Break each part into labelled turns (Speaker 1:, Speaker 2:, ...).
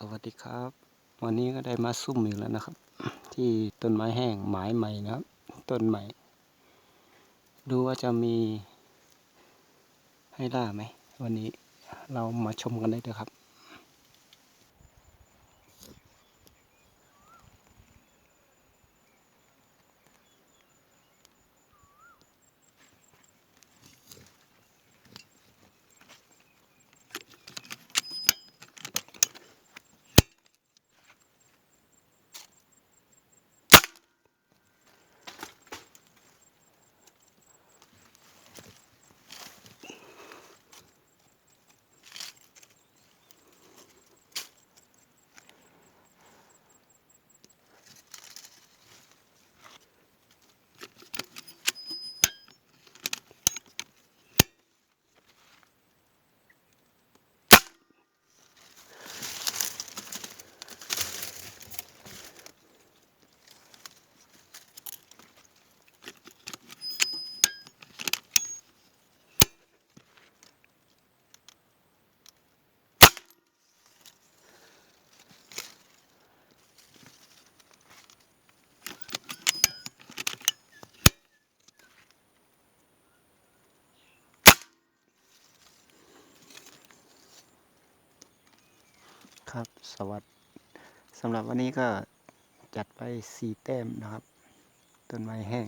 Speaker 1: สวัสดีครับ วันนี้ก็ได้มาซุ่มอีกแล้วนะครับ ที่ต้นไม้แห้งหมายใหม่นะครับ ต้นใหม่ ดูว่าจะมีให้ล่าไหม วันนี้เรามาชมกันได้เลยครับ ครับ สวัสดีสำหรับวันนี้ก็จัดไปสี่แต้มนะครับ ต้นไม้แห้ง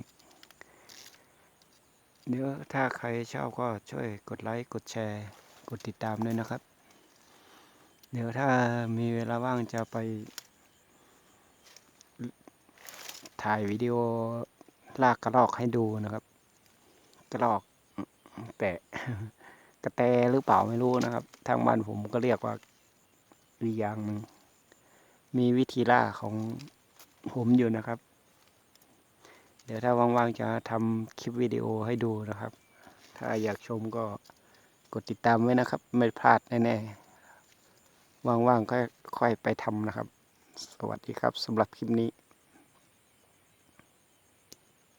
Speaker 1: เดี๋ยวถ้าใครชอบก็ช่วยกดไลค์ กดแชร์ กดติดตามด้วยนะครับ เดี๋ยวถ้ามีเวลาว่างจะไป ถ่ายวิดีโอลากกระรอกให้ดูนะครับ กระรอกแต่กระแตหรือเปล่าไม่รู้นะครับ ทางบ้านผมก็เรียกว่า อีกอย่างหนึ่งมีวิธีล่าของผมอยู่นะครับ เดี๋ยวถ้าว่างๆจะทำคลิปวิดีโอให้ดูนะครับ ถ้าอยากชมก็กดติดตามไว้นะครับ ไม่พลาดแน่ๆว่างๆก็ค่อยไปทำนะครับ สวัสดีครับสำหรับคลิปนี้